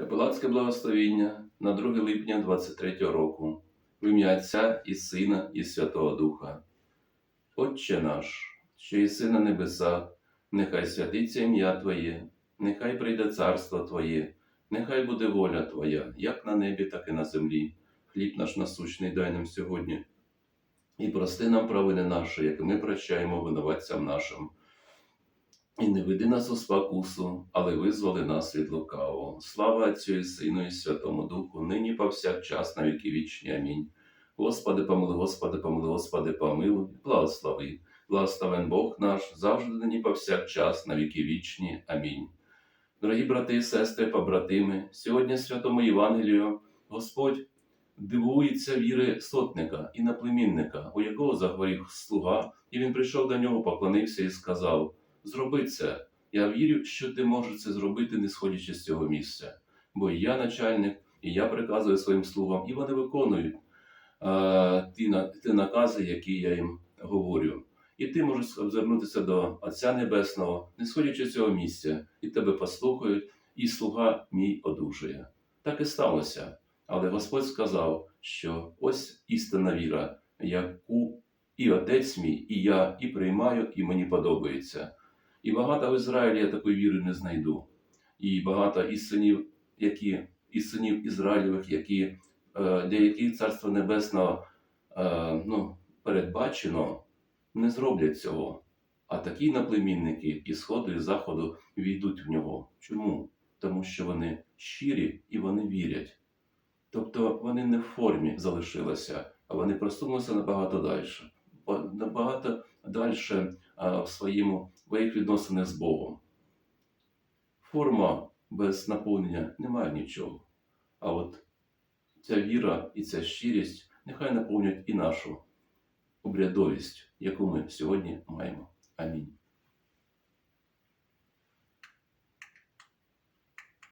Капеланське благословіння на 2 липня 23 року в ім'я Отця і Сина і Святого Духа. Отче наш, що єси на небесах, нехай святиться ім'я Твоє, нехай прийде царство Твоє, нехай буде воля Твоя, як на небі, так і на землі. Хліб наш насущний дай нам сьогодні. І прости нам провини наші, як ми прощаємо винуватцям нашим. І не веди нас у спокусу, але визволи нас від лукавого. Слава Отцю і Сину і Святому Духу, нині повсякчас на віки вічні. Амінь. Господи, помилуй, Господи, помилуй, Господи, помилуй, благослови. Благословен Бог наш, завжди нині повсякчас на віки вічні. Амінь. Дорогі брати і сестри, побратими, сьогодні Святому Євангелію Господь дивується віри сотника і наплемінника, у якого захворів слуга, і він прийшов до нього, поклонився і сказав: Зроби це. Я вірю, що ти можеш це зробити, не сходячи з цього місця. Бо я начальник, і я приказую своїм слугам, і вони виконують е, ті, ті накази, які я їм говорю. І ти можеш звернутися до Отця Небесного, не сходячи з цього місця, і тебе послухають, і слуга мій одужує. Так і сталося. Але Господь сказав, що ось істинна віра, яку і отець мій, і я і приймаю, і мені подобається. І багато в Ізраїлі я такої віри не знайду. І багато із синів, які із синів Ізраїльових, які е, для яких Царство Небесного е, ну, передбачено, не зроблять цього. А такі наплемінники із сходу і заходу війдуть в нього. Чому? Тому що вони щирі і вони вірять. Тобто вони не в формі залишилися, а вони просунулися набагато далі. Набагато далі в своєму своїх відносинах з Богом. Форма без наповнення не має нічого. А от ця віра і ця щирість нехай наповнять і нашу обрядовість, яку ми сьогодні маємо. Амінь.